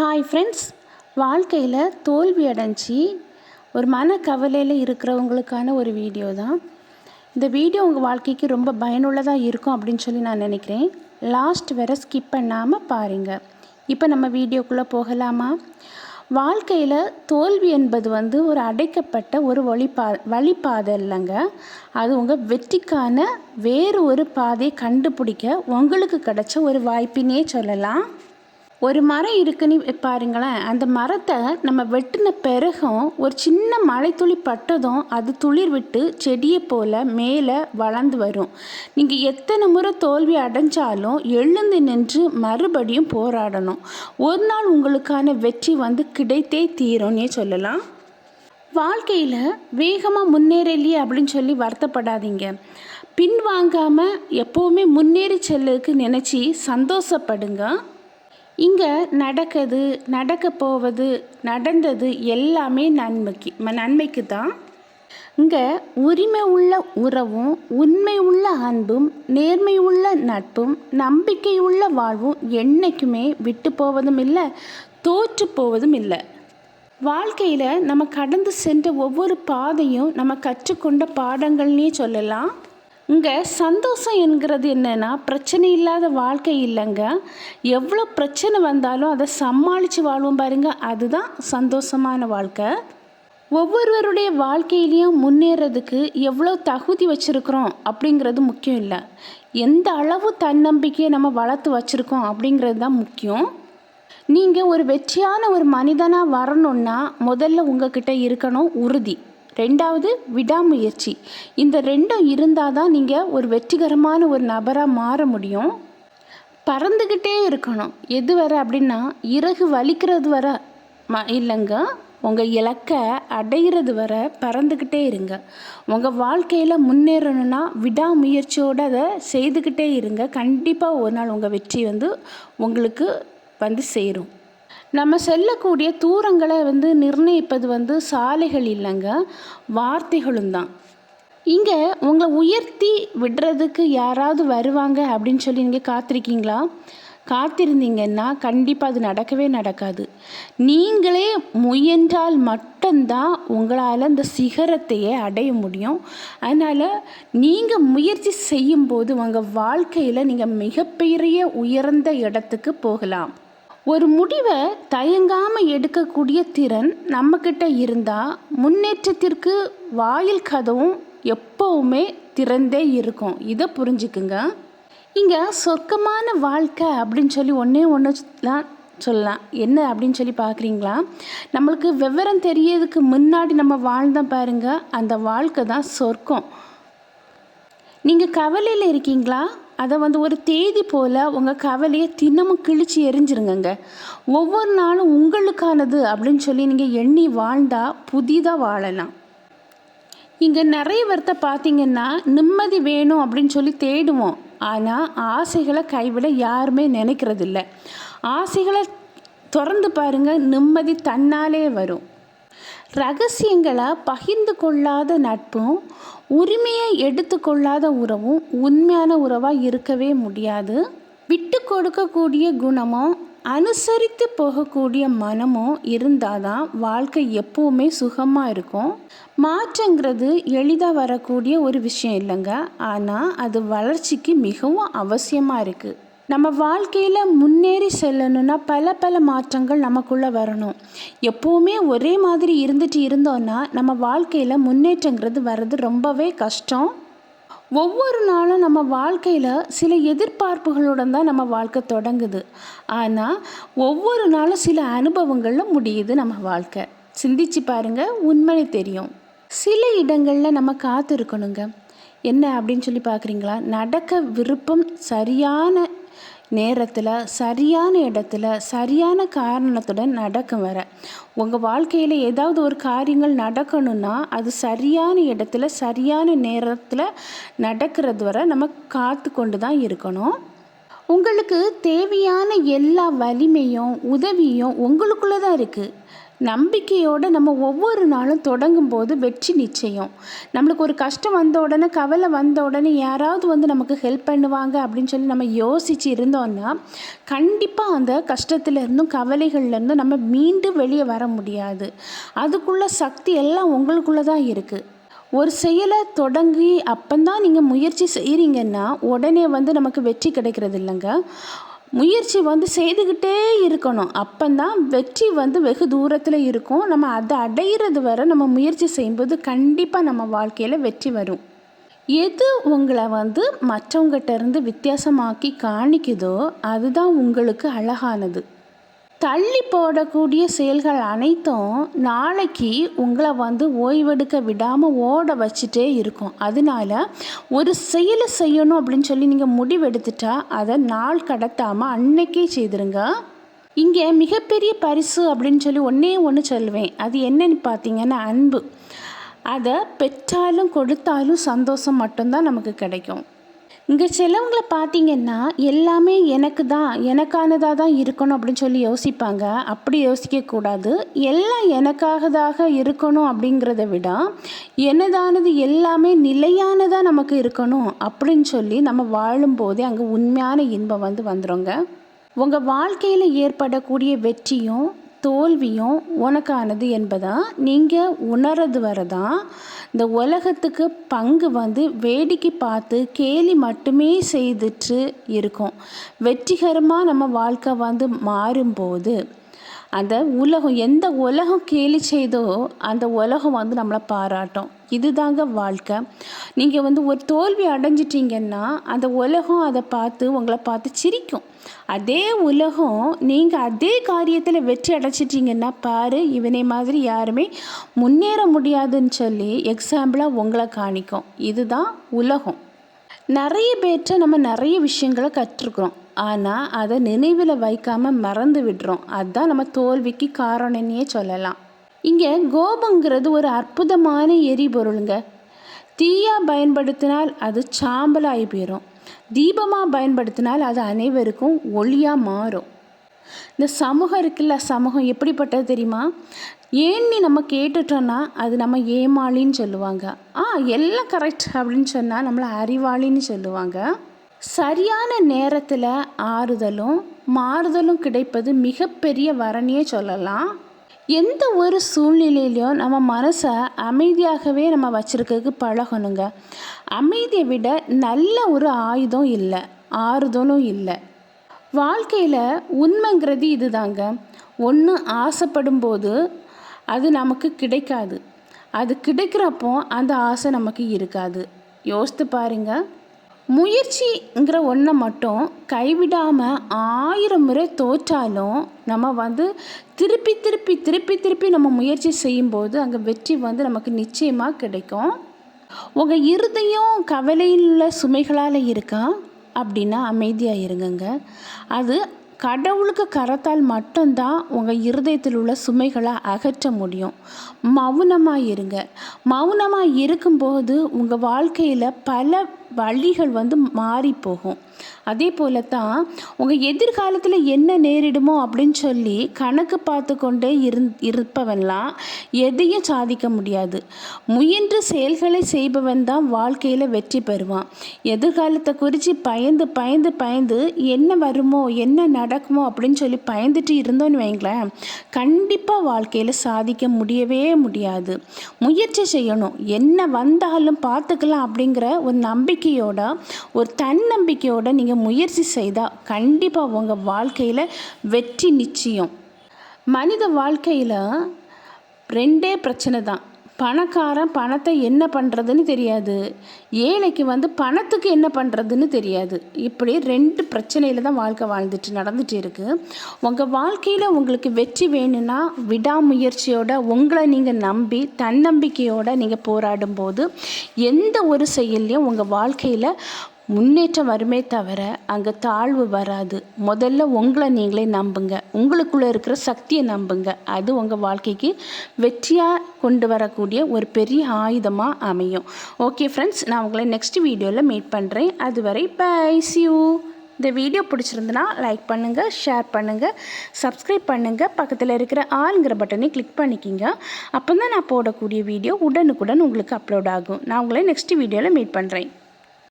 Hi friends வாழ்க்கையில் தோல்வி அடைஞ்சி ஒரு மன கவலையில் இருக்கிறவங்களுக்கான ஒரு வீடியோ தான். இந்த வீடியோ உங்கள் வாழ்க்கைக்கு ரொம்ப பயனுள்ளதாக இருக்கும் அப்படின்னு சொல்லி நான் நினைக்கிறேன். லாஸ்ட் வரை ஸ்கிப் பண்ணாமல் பாருங்கள் இப்போ நம்ம வீடியோக்குள்ளே போகலாமா? வாழ்க்கையில் தோல்வி என்பது வந்து ஒரு அடைக்கப்பட்ட ஒரு வழிபா வழிபாதை இல்லைங்க அது உங்கள் வெற்றிக்கான வேறு ஒரு பாதையை கண்டுபிடிக்க உங்களுக்கு கிடைச்ச ஒரு வாய்ப்பினே சொல்லலாம். ஒரு மரம் இருக்குன்னு பாருங்களேன். அந்த மரத்தை நம்ம வெட்டின பிறகும் ஒரு சின்ன மழைத்துளி பட்டதும் அது துளிர் விட்டு செடியை போல் மேலே வளர்ந்து வரும். நீங்கள் எத்தனை முறை தோல்வி அடைஞ்சாலும் எழுந்து நின்று மறுபடியும் போராடணும். ஒரு நாள் உங்களுக்கான வெற்றி வந்து கிடைத்தே தீரும்னே சொல்லலாம். வாழ்க்கையில் வேகமாக முன்னேறலையே அப்படின்னு சொல்லி வருத்தப்படாதீங்க. பின்வாங்காமல் எப்போவுமே முன்னேறி செல்லுக்கு நினச்சி சந்தோஷப்படுங்க. இங்கே நடக்குது நடக்க போவது நடந்தது எல்லாமே நன்மைக்கு நன்மைக்கு தான் இங்கே உரிமை உள்ள உறவும் உண்மை உள்ள அன்பும் நேர்மை உள்ள நட்பும் நம்பிக்கை உள்ள வாழ்வும் என்றைக்குமே விட்டு போவதும் இல்லை தோற்று போவதும் இல்லை. வாழ்க்கையில் நம்ம கடந்து சென்ற ஒவ்வொரு பாதையும் நம்ம கற்றுக்கொண்ட பாடங்கள்னே சொல்லலாம். இங்கே சந்தோஷம் என்கிறது என்னென்னா பிரச்சனை இல்லாத வாழ்க்கை இல்லைங்க. எவ்வளோ பிரச்சனை வந்தாலும் அதை சமாளித்து வாழ்வோம் பாருங்க. அதுதான் சந்தோஷமான வாழ்க்கை. ஒவ்வொருவருடைய வாழ்க்கையிலையும் முன்னேறதுக்கு எவ்வளோ தகுதி வச்சுருக்குறோம் அப்படிங்கிறது முக்கியம் இல்லை. எந்த அளவு தன்னம்பிக்கையை நம்ம வளர்த்து வச்சுருக்கோம் அப்படிங்கிறது தான் முக்கியம். நீங்கள் ஒரு வெற்றியான ஒரு மனிதனாக வரணுன்னா முதல்ல உங்ககிட்ட இருக்கணும் உறுதி. ரெண்டாவது விடாமுயற்சி. இந்த ரெண்டும் இருந்தால் தான் நீங்கள் ஒரு வெற்றிகரமான ஒரு நபராக மாற முடியும். பறந்துக்கிட்டே இருக்கணும். எது வர அப்படின்னா இறகு வலிக்கிறது வர ம இல்லைங்க. உங்கள் இலக்கை அடையிறது வர பறந்துக்கிட்டே இருங்க. உங்கள் வாழ்க்கையில் முன்னேறணும்னா விடாமுயற்சியோடு அதை செய்துக்கிட்டே இருங்க. கண்டிப்பாக ஒரு நாள் உங்கள் வெற்றி வந்து உங்களுக்கு வந்து சேரும். நம்ம செல்லக்கூடிய தூரங்களை வந்து நிர்ணயிப்பது வந்து சாலைகள் இல்லைங்க வார்த்தைகளும் தான். இங்கே உங்களை உயர்த்தி விடுறதுக்கு யாராவது வருவாங்க அப்படின்னு சொல்லி நீங்கள் காத்திருக்கீங்களா? காத்திருந்தீங்கன்னா கண்டிப்பாக அது நடக்கவே நடக்காது. நீங்களே முயன்றால் மட்டும்தான் உங்களால் அந்த சிகரத்தையே அடைய முடியும். அதனால் நீங்கள் முயற்சி செய்யும்போது உங்கள் வாழ்க்கையில் நீங்கள் மிகப்பெரிய உயர்ந்த இடத்துக்கு போகலாம். ஒரு முடிவை தயங்காமல் எடுக்கக்கூடிய திறன் நம்மக்கிட்ட இருந்தால் முன்னேற்றத்திற்கு வாயில் கதவும் எப்போவுமே திறந்தே இருக்கும். இதை புரிஞ்சுக்குங்க. இங்கே சொர்க்கமான வாழ்க்கை அப்படின்னு சொல்லி ஒன்றே ஒன்று தான் சொல்லலாம். என்ன அப்படின்னு சொல்லி பார்க்குறீங்களா? நம்மளுக்கு விவரம் தெரியறதுக்கு முன்னாடி நம்ம வாழ்ந்தோம் பாருங்க. அந்த வாழ்க்கை தான் சொர்க்கம். நீங்கள் கவலையில் இருக்கீங்களா? அதை வந்து ஒரு தேதி போல் உங்கள் கவலையை தினமும் கிழிச்சு எரிஞ்சிருங்கங்க. ஒவ்வொரு நாளும் உங்களுக்கானது அப்படின்னு சொல்லி நீங்கள் எண்ணி வாழ்ந்தால் புதிதாக வாழலாம். இங்கே நிறைய பேர்த்த பார்த்தீங்கன்னா நிம்மதி வேணும் அப்படின்னு சொல்லி தேடுவோம். ஆனால் ஆசைகளை கைவிட யாருமே நினைக்கிறதில்ல. ஆசைகளை திறந்து பாருங்கள் நிம்மதி தன்னாலே வரும். ரகசியங்களை பகிர்ந்து கொள்ளாத நட்பும் உரிமையை எடுத்துக்கொள்ளாத உறவும் உண்மையான உறவாக இருக்கவே முடியாது. விட்டு கொடுக்கக்கூடிய குணமும் அனுசரித்து போகக்கூடிய மனமும் இருந்தால் தான் வாழ்க்கை எப்போவுமே சுகமாக இருக்கும். மாற்றங்கிறது எளிதாக வரக்கூடிய ஒரு விஷயம் இல்லைங்க. ஆனால் அது வளர்ச்சிக்கு மிகவும் அவசியமாக இருக்குது நம்ம வாழ்க்கையில் முன்னேறி செல்லணும்னா பல பல மாற்றங்கள் நமக்குள்ளே வரணும். எப்போவுமே ஒரே மாதிரி இருந்துட்டு இருந்தோன்னா நம்ம வாழ்க்கையில் முன்னேற்றங்கிறது வர்றது ரொம்பவே கஷ்டம். ஒவ்வொரு நாளும் நம்ம வாழ்க்கையில் சில எதிர்பார்ப்புகளுடன் தான் நம்ம வாழ்க்கை தொடங்குது. ஆனால் ஒவ்வொரு நாளும் சில அனுபவங்களில் முடியுது நம்ம வாழ்க்கை. சிந்திச்சு பாருங்கள் உண்மை தெரியும். சில இடங்களில் நம்ம காத்திருக்கணுங்க. என்ன அப்படின்னு சொல்லி பார்க்குறீங்களா? நடக்க விருப்பம் சரியான நேரத்தில் சரியான இடத்துல சரியான காரணத்துடன் நடக்கும் வர. உங்கள் வாழ்க்கையில் ஏதாவது ஒரு காரியங்கள் நடக்கணும்னா அது சரியான இடத்துல சரியான நேரத்தில் நடக்கிறது வரை நம்ம காத்து கொண்டு தான் இருக்கணும். உங்களுக்கு தேவையான எல்லா வலிமையும் உதவியும் உங்களுக்குள்ளே தான் இருக்குது நம்பிக்கையோடு நம்ம ஒவ்வொரு நாளும் தொடங்கும் போது வெற்றி நிச்சயம். நம்மளுக்கு ஒரு கஷ்டம் வந்த உடனே கவலை வந்த உடனே யாராவது வந்து நமக்கு ஹெல்ப் பண்ணுவாங்க அப்படின்னு சொல்லி நம்ம யோசித்து இருந்தோன்னா கண்டிப்பாக அந்த கஷ்டத்துலேருந்தும் கவலைகள்லேருந்தும் நம்ம மீண்டும் வெளியே வர முடியாது. அதுக்குள்ள சக்தி எல்லாம் உங்களுக்குள்ளே தான் இருக்குது ஒரு செயலை தொடங்கி அப்போந்தான் நீங்கள் முயற்சி செய்கிறீங்கன்னா உடனே வந்து நமக்கு வெற்றி கிடைக்கிறது இல்லைங்க முயற்சி வந்து செய்துக்கிட்டே இருக்கணும். அப்போந்தான் வெற்றி வந்து வெகு தூரத்தில் இருக்கும். நம்ம அதை அடையிறது வரை நம்ம முயற்சி செய்யும்போது கண்டிப்பாக நம்ம வாழ்க்கையில் வெற்றி வரும். எது உங்களை வந்து மற்றவங்ககிட்ட இருந்து வித்தியாசமாக்கி காணிக்குதோ அதுதான் உங்களுக்கு அழகானது. தள்ளி போடக்கூடிய செயல்கள் அனைத்தும் நாளைக்கு உங்களை வந்து ஓய்வெடுக்க விடாமல் ஓட வச்சுட்டே இருக்கும். அதனால ஒரு செயலை செய்யணும் அப்படின்னு சொல்லி நீங்கள் முடிவெடுத்துட்டா அதை நாள் கடத்தாமல் அன்னைக்கே செய்திருங்க. இங்கே மிகப்பெரிய பரிசு அப்படின்னு சொல்லி ஒன்றே ஒன்று சொல்லுவேன் அது என்னன்னு பார்த்தீங்கன்னா அன்பு. அதை பெற்றாலும் கொடுத்தாலும் சந்தோஷம் மட்டும்தான் நமக்கு கிடைக்கும். இங்கே சிலவங்களை பார்த்தீங்கன்னா எல்லாமே எனக்கு தான் எனக்கானதாக தான் இருக்கணும் அப்படின்னு சொல்லி யோசிப்பாங்க. அப்படி யோசிக்கக்கூடாது எல்லாம் எனக்காகதாக இருக்கணும் அப்படிங்கிறத விட என்னதானது எல்லாமே நிலையானதாக நமக்கு இருக்கணும் அப்படின்னு சொல்லி நம்ம வாழும்போதே அங்கே உண்மையான இன்பம் வந்து வந்துடுங்க உங்கள் வாழ்க்கையில் ஏற்படக்கூடிய வெற்றியும் தோல்வியும் உனக்கானது என்பதா? நீங்கள் உணர்றது வரதான் இந்த உலகத்துக்கு பங்கு வந்து வேடிக்கை பார்த்து கேலி மட்டுமே செய்துட்டு இருக்கும். வெற்றிகரமாக நம்ம வாழ்க்கை வந்து மாறும்போது அந்த உலகம் எந்த உலகம் கேலி செய்தோ அந்த உலகம் வந்து நம்மளை பாராட்டும். இதுதாங்க வாழ்க்கை. நீங்கள் வந்து ஒரு தோல்வி அடைஞ்சிட்டிங்கன்னா அந்த உலகம் அதை பார்த்து உங்களை பார்த்து சிரிக்கும். அதே உலகம் நீங்கள் அதே காரியத்தில் வெற்றி அடைச்சிட்டிங்கன்னா பாரு இவனை மாதிரி யாருமே முன்னேற முடியாதுன்னு சொல்லி எக்ஸாம்பிளாக உங்களை காணிக்கும். இதுதான் உலகம். நிறைய பேர்கிட்ட நம்ம நிறைய விஷயங்களை கற்றுக்குறோம். ஆனால் அதை நினைவில் வைக்காமல் மறந்து விடுறோம். அதுதான் நம்ம தோல்விக்கு காரணம்னே சொல்லலாம். இங்கே கோபங்கிறது ஒரு அற்புதமான எரிபொருளுங்க. தீயாக பயன்படுத்தினால் அது சாம்பலாகி போயிடும் தீபமாக பயன்படுத்தினால் அது அனைவருக்கும் ஒளியாக மாறும். இந்த சமூகம் இருக்குல்ல சமூகம் எப்படிப்பட்டது தெரியுமா? ஏன்னு நம்ம கேட்டுட்டோன்னா அது நம்ம ஏமாளின்னு சொல்லுவாங்க. ஆ எல்லாம் கரெக்ட் அப்படின்னு சொன்னால் நம்மளை அறிவாளின்னு சொல்லுவாங்க. சரியான நேரத்தில் ஆறுதலும் மாறுதலும் கிடைப்பது மிகப்பெரிய வரணியே சொல்லலாம். எந்த ஒரு சூழ்நிலையிலையும் நம்ம மனசை அமைதியாகவே நம்ம வச்சுருக்கிறதுக்கு பழகணுங்க. அமைதியை விட நல்ல ஒரு ஆயுதம் இல்லை ஆறுதலும் இல்லை. வாழ்க்கையில் உண்மைங்கிறது இதுதாங்க. ஒன்று ஆசைப்படும் போது அது நமக்கு கிடைக்காது. அது கிடைக்கிறப்போ அந்த ஆசை நமக்கு இருக்காது. யோசித்து பாருங்கள் முயற்சிங்கிற ஒன்றை மட்டும் கைவிடாமல் ஆயிரம் முறை தோற்றாலும் நம்ம வந்து திருப்பி திருப்பி திருப்பி திருப்பி நம்ம முயற்சி செய்யும்போது அங்கே வெற்றி வந்து நமக்கு நிச்சயமாக கிடைக்கும். உங்கள் இருதயம் கவலையில் உள்ள சுமைகளால் இருக்கா? அப்படின்னா அமைதியாக இருங்கங்க. அது கடவுளுக்கு கரத்தால் மட்டும்தான் உங்கள் இருதயத்தில் உள்ள சுமைகளை அகற்ற முடியும். மௌனமாக இருங்க. மௌனமாக இருக்கும்போது உங்கள் வாழ்க்கையில் பல வழிகள் வந்து மாறி போகும். அதே போல தான் உங்கள் எதிர்காலத்தில் என்ன நேரிடுமோ அப்படின்னு சொல்லி கணக்கு பார்த்து கொண்டே இருந் இருப்பவன்லாம் எதையும் சாதிக்க முடியாது. முயன்று செயல்களை செய்பவன் தான் வாழ்க்கையில் வெற்றி பெறுவான். எதிர்காலத்தை குறித்து பயந்து பயந்து பயந்து என்ன வருமோ என்ன நடக்குமோ அப்படின்னு சொல்லி பயந்துட்டு இருந்தோன்னு வைங்களேன் கண்டிப்பாக வாழ்க்கையில் சாதிக்க முடியவே முடியாது. முயற்சி செய்யணும். என்ன வந்தாலும் பார்த்துக்கலாம் அப்படிங்கிற ஒரு நம்பிக்கை நம்பிக்கையோட ஒரு தன்னம்பிக்கையோட நீங்கள் முயற்சி செய்தால் கண்டிப்பாக உங்கள் வாழ்க்கையில் வெற்றி நிச்சயம். மனித வாழ்க்கையில் ரெண்டே பிரச்சனை தான். பணக்காரன் பணத்தை என்ன பண்ணுறதுன்னு தெரியாது. ஏழைக்கு வந்து பணத்துக்கு என்ன பண்ணுறதுன்னு தெரியாது. இப்படி ரெண்டு பிரச்சனையில் தான் வாழ்க்கை வாழ்ந்துட்டு நடந்துட்டு இருக்குது உங்கள் வாழ்க்கையில் உங்களுக்கு வெற்றி வேணும்னா விடாமுயற்சியோட உங்களை நீங்கள் நம்பி தன்னம்பிக்கையோடு நீங்கள் போராடும் போது எந்த ஒரு செயல்லையும் உங்கள் வாழ்க்கையில் முன்னேற்றம் வருமே தவிர அங்கே தாழ்வு வராது. முதல்ல உங்களை நீங்களே நம்புங்க. உங்களுக்குள்ளே இருக்கிற சக்தியை நம்புங்க. அது உங்கள் வாழ்க்கைக்கு வெற்றியாக கொண்டு வரக்கூடிய ஒரு பெரிய ஆயுதமாக அமையும். ஓகே ஃப்ரெண்ட்ஸ் நான் உங்களை நெக்ஸ்ட் வீடியோவில் மீட் பண்ணுறேன் அதுவரை பை சி யூ இந்த வீடியோ பிடிச்சிருந்துன்னா லைக் பண்ணுங்கள் ஷேர் பண்ணுங்கள் சப்ஸ்கிரைப் பண்ணுங்கள் பக்கத்தில் இருக்கிற ஆளுங்கிற பட்டனை கிளிக் பண்ணிக்கிங்க. அப்போ தான் நான் போடக்கூடிய வீடியோ உடனுக்குடன் உங்களுக்கு அப்லோட் ஆகும். நான் உங்களை நெக்ஸ்ட் வீடியோவில் மீட் பண்ணுறேன்